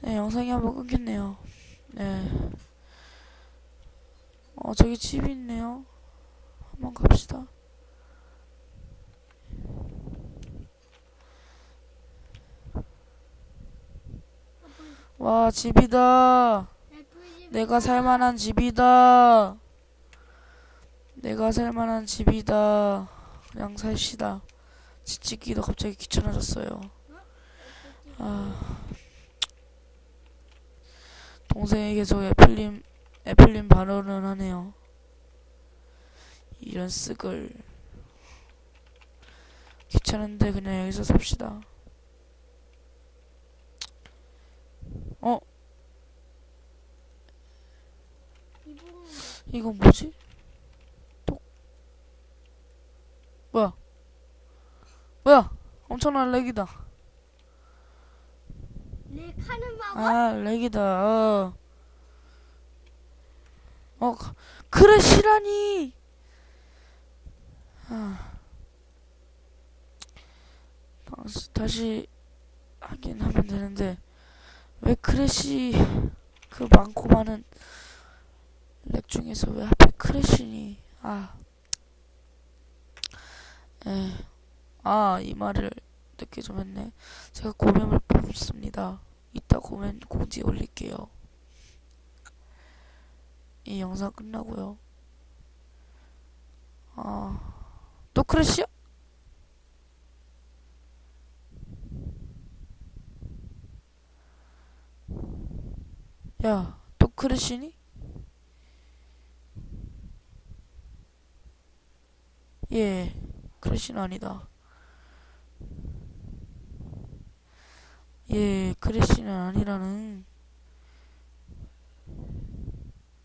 네, 영상이 한번 끊겼네요. 네. 어, 저기 집이 있네요. 한번 갑시다. 와, 집이다. 내가 살만한 집이다. 내가 살만한 집이다. 그냥 삽시다. 집 짓기도 갑자기 귀찮아졌어요. 아. 동생에게 저 애플님, 애플님 발언을 하네요. 이런 쓱을. 귀찮은데 그냥 여기서 삽시다. 어? 이건 뭐지? 똑. 뭐야? 뭐야? 엄청난 렉이다. 내 카는 막 아, 렉이다. 어, 어 크- 크래시라니. 아. 다시, 하긴 하면 되는데 왜 크래시 그 많고 많은 렉 중에서 왜 하필 크래시니? 아. 에. 아, 이 말을 늦게 좀 했네. 제가 고mem을 뽑습니다. 이따 고멘 공지 올릴게요. 이 영상 끝나고요. 아, 또 크래시야? 야, 또 크래시니? 예, 크래시는 아니다. 예, 크래시는 아니라는.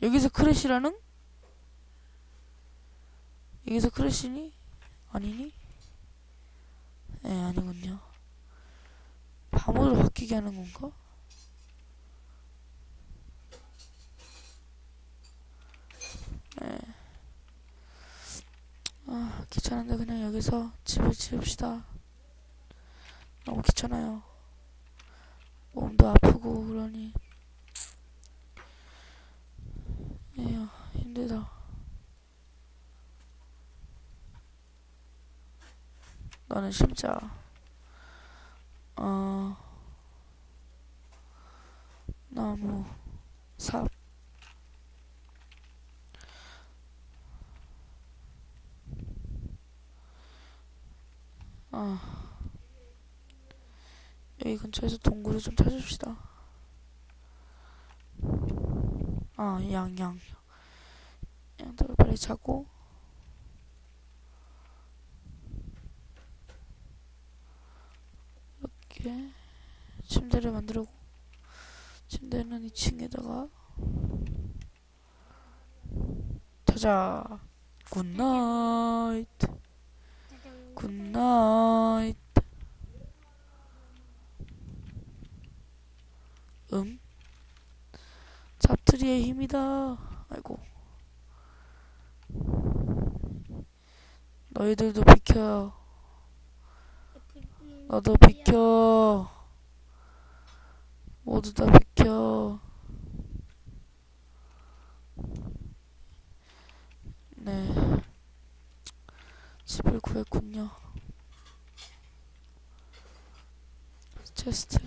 여기서 크래시라는? 여기서 크래시니? 아니니? 예, 아니군요. 밤으로 바뀌게 하는 건가? 예. 아, 귀찮은데 그냥 여기서 집을 지읍시다. 너무 귀찮아요. 몸도 아프고 그러니. 에휴 힘들다. 너는 심자. 어 나무 삽. 아. 여기 근처에서 동굴을 좀 찾읍시다. 아, 양, 양. 양들을 빨리 자고. 이렇게 침대를 만들고 침대는 2층에다가 자자 굿나잇 굿나잇 음? 잡트리의 힘이다. 아이고. 너희들도 비켜. 너도 비켜. 모두 다 비켜 네 집을 구했군요 체스트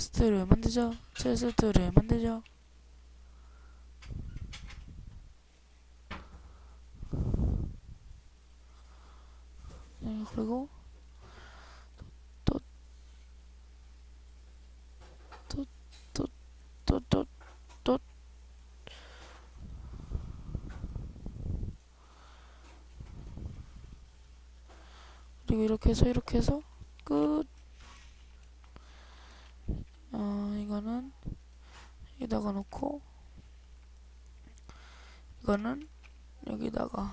체스트를 만들자 체스트를 만들자 네, 그리고 또또또또또 또. 그리고 이렇게 해서 이렇게 해서 끝. 어, 이거는 여기다가 놓고 이거는 여기다가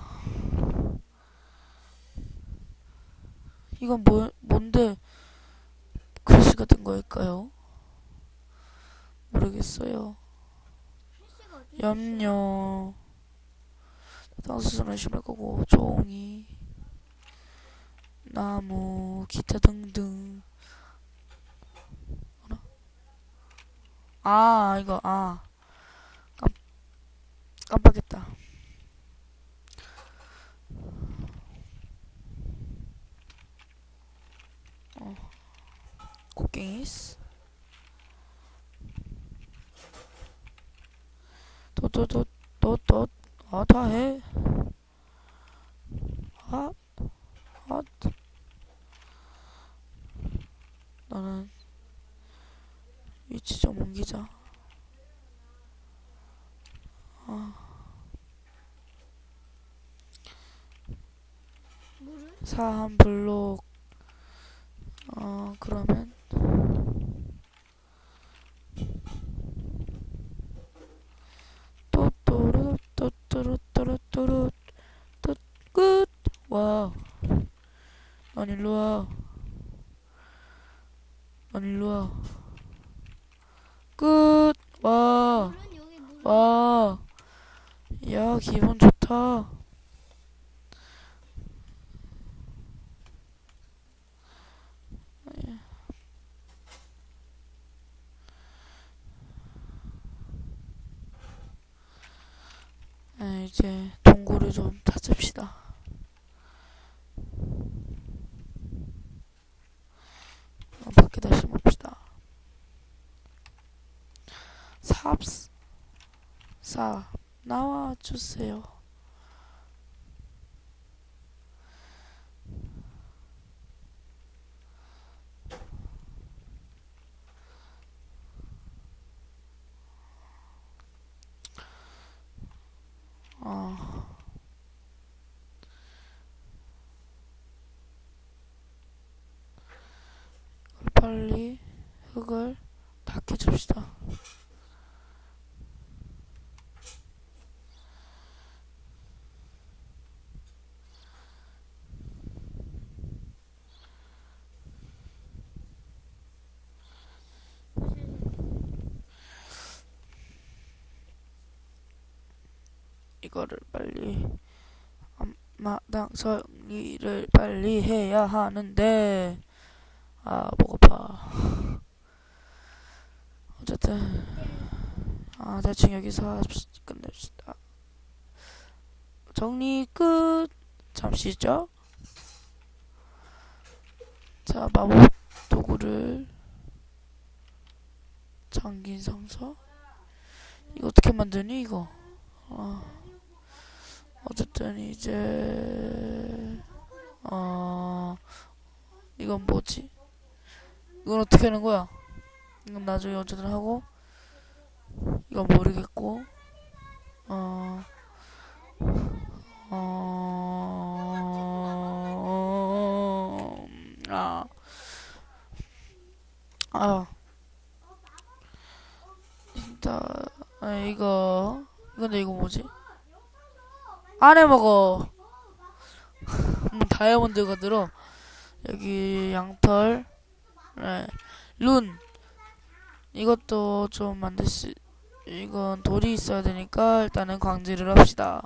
이건 뭐 뭔데 글씨가 된 거일까요? 모르겠어요. 염료 땅수선을 심을 거고 종이 나무 기타 등등 아, 이거, 아. 깜, 깜빡했다. 어. 또, 또, 아, 다 해. 아, 아. 너는 위치 좀 옮기자. 물을? 사한 블록 어 그러면 또또르 또또르또르또르 또끝와 넌 일로 와. 넌 일로 와. 끝. 와. 야, 기분 좋다. 네, 이제 동굴을 좀 찾읍시다. 어, 밖에다 심읍시다. 삽스, 사, 나와 주세요. 어. 빨리 흙을 다 캐줍시다. 이거를 빨리 앞마당 정리를 빨리 해야 하는데 아 목아파. 어쨌든 아 대충 여기서 끝냅시다. 정리 끝. 잠시 있죠? 자 마법 도구를 장긴 상서? 이거 어떻게 만드니 이거? 아 어쨌든 이제 어 이건 뭐지? 이건 어떻게 하는 거야? 이건 나중에 어쨌든 하고 이건 모르겠고 어 어, 아, 아, 진짜, 아, 이거, 근데 이거 뭐지? 안 해 먹어. 음, 다이아몬드가 들어. 여기 양털, 네, 룬. 이것도 좀 만들 수, 이건 돌이 있어야 되니까 일단은 광질을 합시다.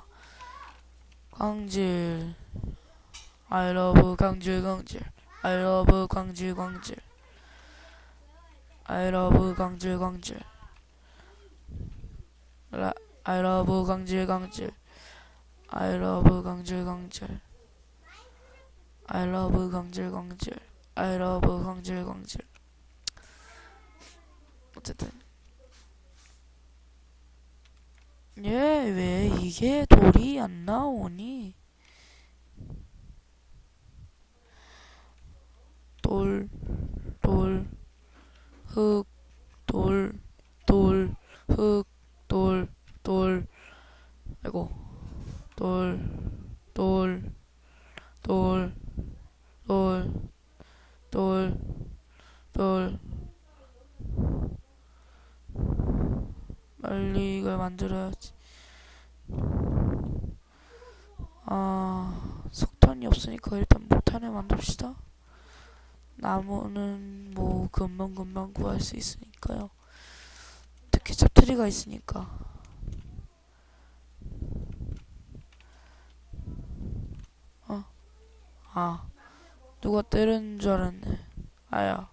광질. I love 광질 광질. I love 광질 광질. I love 광질 광질. 라, I love 광질 광질. I love 광질 광질. I love 광질 광질. I love 광질 광질. 어쨌든 얘 왜 이게 돌이 안 나오니? 돌, 돌, 흙, 돌, 돌, 흙, 돌, 돌, 아이고, 돌, 돌, 돌, 돌, 돌, 돌. 빨리 이걸 만들어야지. 아, 석탄이 없으니까 일단 못하네 만듭시다. 나무는 뭐 금방금방 구할 수 있으니까요. 특히 짭트리가 있으니까. 어? 아, 누가 때리는 줄 알았네. 아야.